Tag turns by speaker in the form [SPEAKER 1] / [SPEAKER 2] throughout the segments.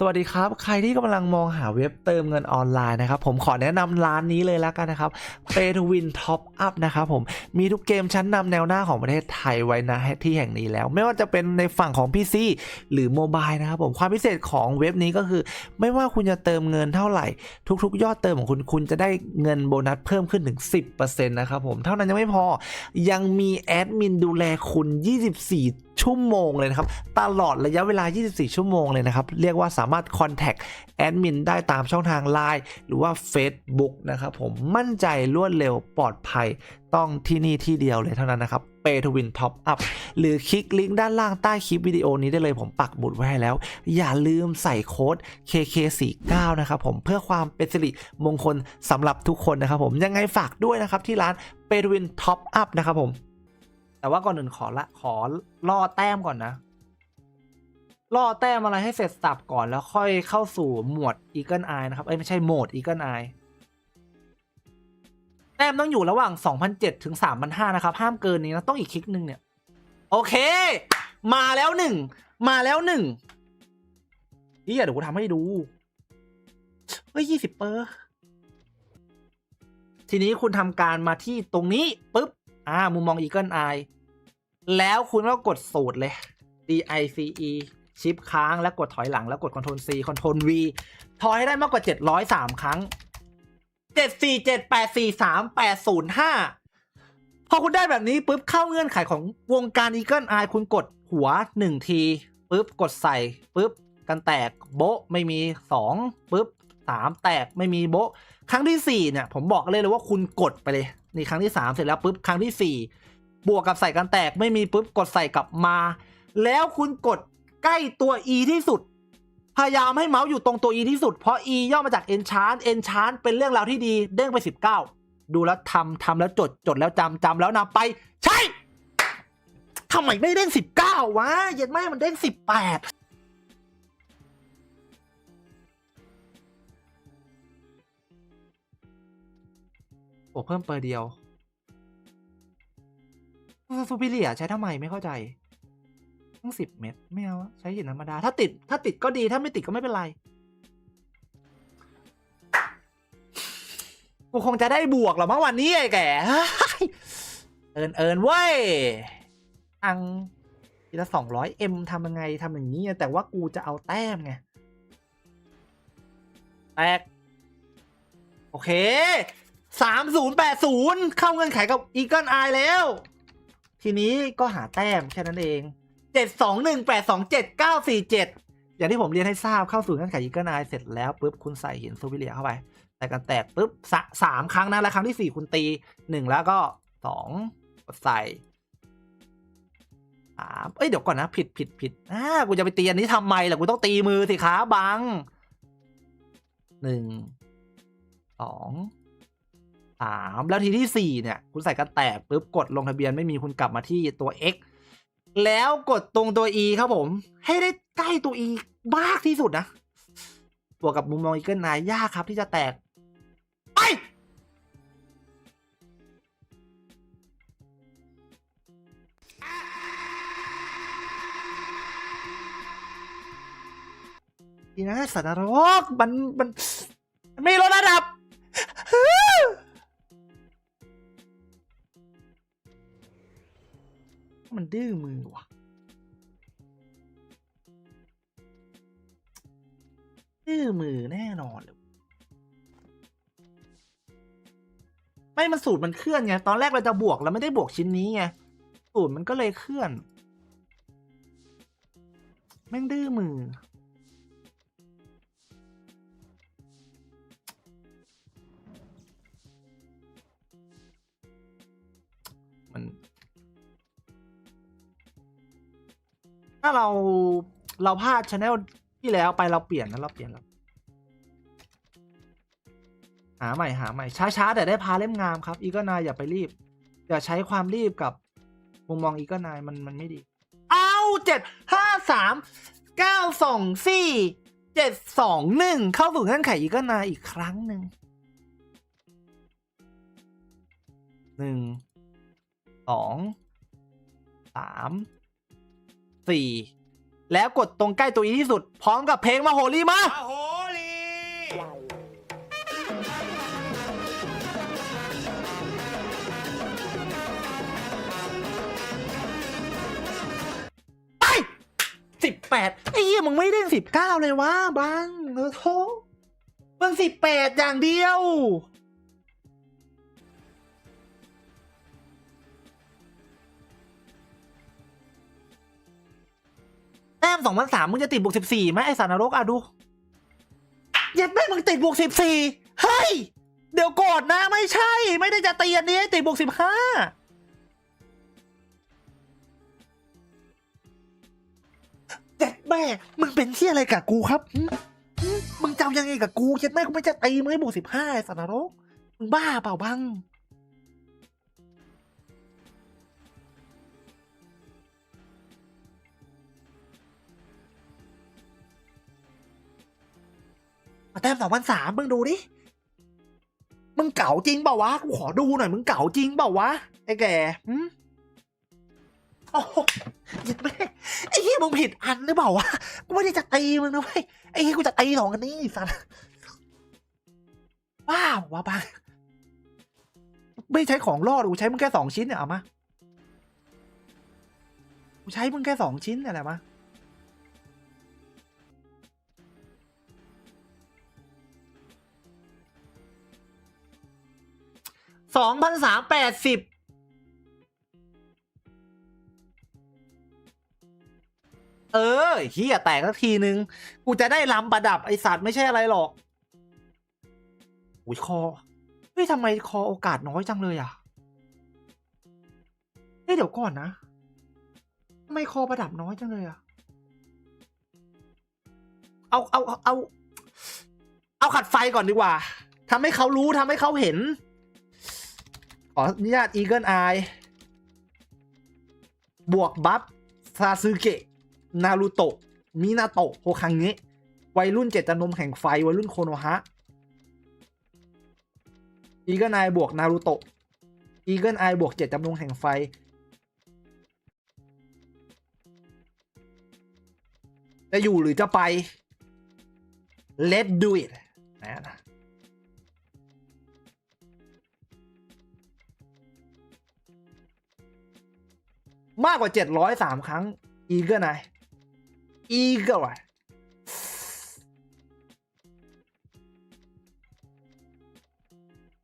[SPEAKER 1] สวัสดีครับ ใครที่กำลังมองหาเว็บเติมเงินออนไลน์นะครับ ผมขอแนะนำร้านนี้เลยแล้วกันนะครับ Pay to Win Top Up นะครับผมมีทุกเกมชั้นนำแนวหน้าของประเทศไทยไว้นะที่แห่งนี้แล้ว ไม่ว่าจะเป็นในฝั่งของ PC หรือโมบายนะครับผมความพิเศษของเว็บนี้ก็คือ ไม่ว่าคุณจะเติมเงินเท่าไหร่ ทุกๆ ยอดเติมของคุณคุณจะได้เงินโบนัสเพิ่มขึ้นถึง 10%นะครับผมเท่านั้นยังไม่พอยังมีแอดมินดูแลคุณ 24 ชั่วโมงเลยนะครับ ตลอดระยะเวลา 24 ชั่วโมงเลยนะครับ เรียกว่าสามารถ contact แอดมินได้ตามช่องทาง Line หรือว่า Facebook นะครับผมมั่นใจรวดเร็วปลอดภัยต้องที่นี่ที่เดียวเลยเท่านั้นนะครับ Pay to Win Top Up หรือคลิกลิงก์ด้านล่างใต้คลิปวิดีโอนี้ได้เลยผมปักบุดไว้ให้แล้ว อย่าลืมใส่โค้ด KK49 นะครับผมเพื่อความเป็นสิริมงคลสำหรับทุกคนนะครับผมยังไงฝากด้วยนะครับที่ร้าน Pay to Win Top Up นะครับผม แต่ว่าก่อนอื่นขอละขอล่อแต้มก่อนนะล่อแต้มอะไรให้เสร็จสับก่อนแล้วค่อยเข้าสู่หมวด Eagle Eye นะครับเอ้ยไม่ใช่โหมด Eagle Eye แต้มต้องอยู่ระหว่าง 2,007 ถึง 3,500 นะครับ ห้ามเกินนี้นะ ต้องอีกคลิกหนึ่งเนี่ย โอเค มาแล้วหนึ่ง มาแล้วหนึ่งนี่เดี๋ยวกูทำให้ดู เฮ้ยยี่สิบเปอร์ ทีนี้คุณทำการมาที่ตรงนี้ ปุ๊บ อ่า มุมมอง Eagle Eye แล้วคุณก็กดสูตรเลย DICE ชิปค้างแล้วกดถอยหลังแล้วกด Ctrl C Ctrl V ถอยให้ได้มากกว่า 703 ครั้ง 74 78 43 805 พอคุณได้แบบนี้ปุ๊บเข้าเงื่อนไขของวงการ Eagle Eye คุณกดหัว 1 ทีปุ๊บกดใส่ปุ๊บกันแตกโบะไม่มี2ปุ๊บ3 แตกไม่มีโบะครั้งที่ 4 เนี่ย ผมบอกเลยเลยว่าคุณกดไปเลย นี่ครั้งที่ 3 เสร็จแล้วปุ๊บครั้งที่ 4 บวกกับใส่กันแตกไม่มีปุ๊บกดใส่กลับมา แล้วคุณกดใกล้ตัว E ที่สุด พยายามให้เมาส์อยู่ตรงตัว E ที่สุด เพราะ E ย่อมาจาก enchant enchant เป็นเรื่องราวที่ดีเด้งไป 19 ดูแล้วทำทำแล้วจดจดแล้วจำจำแล้วนำไป ใช่ทำไมไม่เด้ง19 วะเย็นไม่มันเด้ง18โอ้เพิ่มเปอร์เดียว ซูพิเลียใช้ทำไมไม่เข้าใจตั้งสิบเม็ดไม่เอาใช้หินธรรมดา ถ้าติดถ้าติดก็ดีถ้าไม่ติดก็ไม่เป็นไร กูคงจะได้บวกหรอมั้งวันนี้ไอ้แกเฮ้ยเอินเอินเว้ยอังทีละสองร้อยเอ็มทำยังไงทำอย่างนี้ แต่ว่ากูจะเอาแต้มไงแตกโอเคสามศูนย์แปดศูนย์เข้าเงื่อนไขกับอีเกิลไอแล้ว ทีนี้ก็หาแต้มแค่นั้นเองเจ็ดสองหนึ่งแปดสองเจ็ดเก้าสี่เจ็ดอย่างที่ผมเรียนให้ทราบเข้าสู่เงื่อนไขอีเกิลไอเสร็จแล้วปุ๊บคุณใส่หินซูวิเลียเข้าไปแต่กันแตกปุ๊บสสามครั้งนะแล้วครั้งที่สี่คุณตีหนึ่งแล้วก็สองกดใส่สามเอ้ยเดี๋ยวก่อนนะผิดผิดผิดอ่ากูจะไปตีอันนี้ทำไมล่ะกูต้องตีมือสิขาบังหนึ่งสอง สามแล้วทีที่สี่เนี่ย คุณใส่กันแตกปุ๊บกดลงทะเบียนไม่มีคุณกลับมาที่ตัว X แล้วกดตรงตัว E ครับผม ให้ได้ใกล้ตัว E มากที่สุดนะบวกกับมุมมองอีเกิลนายยากครับที่จะแตก ไป ดีนะสัตว์นรกมันมันมันไม่ลดระดับ ดื้อมือว่ะดื้อมือแน่นอนเลยไม่มันสูตรมันเคลื่อนไงตอนแรกเราจะบวกเราไม่ได้บวกชิ้นนี้ไงสูตรมันก็เลยเคลื่อน แม่งดื้อมือ ถ้าเราเราพลาดชแนลที่แล้วไปเราเปลี่ยนนะเราเปลี่ยนแล้วหาใหม่หาใหม่ช้าๆแต่ได้พาเล่มงามครับ อีกนายอย่าไปรีบอย่าใช้ความรีบกับมุมมองอีกนายมันมันไม่ดี เอาเจ็ดห้าสามเก้าสองสี่เจ็ดสองหนึ่งเข้าสู่เงื่อนไขอีกนายอีกครั้งหนึ่งหนึ่งสองสาม สี่แล้วกดตรงใกล้ตัวอีที่สุด พร้อมกับเพลงมาโหรีมา
[SPEAKER 2] โหรี
[SPEAKER 1] ไปสิบแปดไอ้เหี้ยมึงไม่เล่นสิบเก้าเลยวะบังเออโทเพิ่งสิบแปดอย่างเดียว มสองพันสามมึงจะติดบวกสิบสี่ไหมไอสารนรกอะดูเย็ดแม่มึงติดบวกสิบสี่เฮ้ย เดี๋ยวก่อนนะไม่ใช่ ไม่ได้จะตีอันนี้ติดบวกสิบห้าเจ็ดแม่มึงเป็นเที่อะไรกับกูครับมึงจำยังไงกับกูเจ็ดแม่กูไม่จะตีมึงให้บวกสิบห้าสัตว์นรกมึงบ้าเปล่าบัง แต้มสองพันสามมึงดูดิ มึงเก่าจริงเปล่าวะ กูขอดูหน่อย มึงเก่าจริงเปล่าวะ ไอ้แก่หึโอ้โหเจ็ดแม่ไอ้เหี้ยมึงผิดอันหรือเปล่าวะ กูไม่ได้จะตีมึงนะเว้ย ไอ้เหี้ยกูจะตีสองกันนี้ไอ้สัสว้าวว่าบ้าไม่ใช้ของรอดกูใช้มึงแค่สองชิ้นเนี่ยเอามา กูใช้มึงแค่สองชิ้นเนี่ยแหละมา สองพันสามแปดสิบเออเฮียแตกสักทีนึง กูจะได้ลำประดับไอสัตว์ไม่ใช่อะไรหรอกอุ้ยคอเฮ้ยทำไมคอโอกาสน้อยจังเลยอะเฮ้ยเดี๋ยวก่อนนะทำไมคอประดับน้อยจังเลยอะเอาเอาเอาเอาขัดไฟก่อนดีกว่าทำให้เขารู้ทำให้เขาเห็น ออนุญาต Eagle Eye บวกบัฟซาซึเกะ นารูโตะ มินาโตะโฮคังเงะวัยรุ่นเจตจำนงแห่งไฟ วัยรุ่นโคโนฮะ อีเกิลไอบวกนารูโตะ อีเกิลไอบวกเจตจำนงแห่งไฟ จะอยู่หรือจะไป let's do it นะ มากกว่า 703 ครั้ง อีเกิลไออีเกิลไอ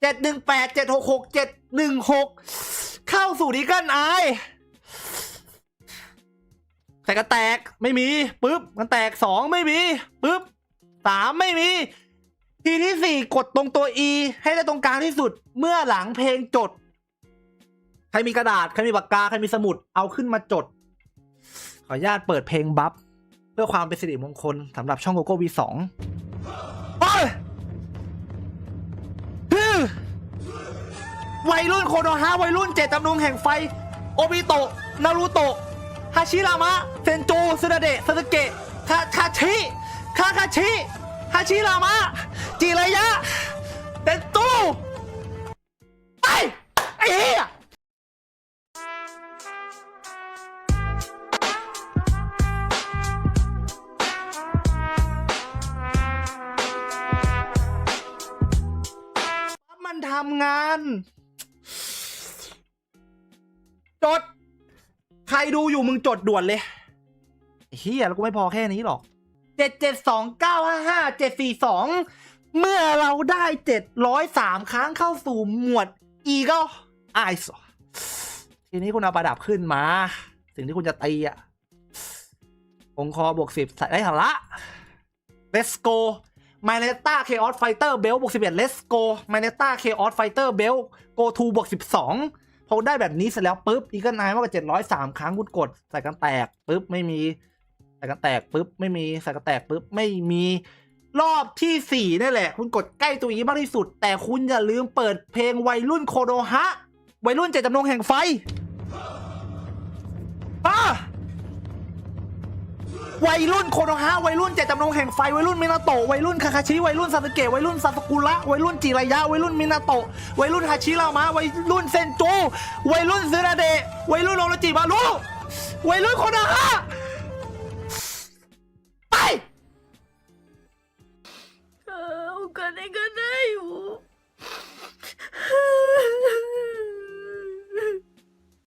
[SPEAKER 1] เจ็ดหนึ่งแปดเจ็ดหกหกเจ็ดหนึ่งหกเข้าสู่อีเกิลไอแต่ก็แตกไม่มีปุ๊บมันแตกสองไม่มีปุ๊บสามไม่มี ทีที่สี่กดตรงตัว E ให้ได้ตรงกลางที่สุดเมื่อหลังเพลงจด รมีกระดาษ ใครมีปากกา ใครมีสมุด เอาขึ้นมาจด ขออนุญาตเปิดเพลงบัฟเพื่อความเป็นสิริมงคลสำหรับช่องโกโก้วีสองวัยรุ่นโคโนฮะวัยรุ่นเจตจำนงแห่งไฟ โอบิโตะ นารูโตะ ฮาชิรามะ เซนโจซึนาเดะซาสึเกะคาคาชิ คาคาชิ ฮาชิรามะ จิระยะ จด ใครดูอยู่มึงจดด่วนเลยไอ้เฮียแล้วกูไม่พอแค่นี้หรอกเจ็ดเจ็ดสองเก้าห้าห้าเจ็ดสี่สองเมื่อเราได้เจ็ดร้อยสามครั้งเข้าสู่หมวดอีก็ไอส์ทีนี้คุณเอาประดับขึ้นมา สิ่งที่คุณจะตีอะองคอบวกสิบใส่ได้หละ let's go ม y เนต้าเคออสไฟเตอร์เบลบวกสิบเอ็ด let's go ม y เนต้าเคออสไฟเตอร์เบล go to บวกสิบสอง พอได้แบบนี้เสร็จแล้วปุ๊บอีกนายมากกว่าเจ็ดร้อยสามครั้งคุณกดใส่กันแตกปุ๊บไม่มีใส่กันแตกปุ๊บไม่มีใส่กันแตกปุ๊บไม่มีรอบที่สี่นี่แหละ คุณกดใกล้ตัวอีมากที่สุด แต่คุณอย่าลืมเปิดเพลงวัยรุ่นโคโดฮะ วัยรุ่นเจตจำนงแห่งไฟอะ วัยรุ่นโคโนฮะวัยรุ่นเจตจำนงแห่งไฟวัยรุ่นมินาโตะวัยรุ่นคาคาชิวัยรุ่นซาสึเกะวัยรุ่นซาสกุระวัยรุ่นจิระยะวัยรุ่นมินาโตะวัยรุ่นฮาชิรามะวัยรุ่นเซนจูวัยรุ่นซึนาเดะวัยรุ่นโรโรจิมารุวัยรุ่นโคโนฮะ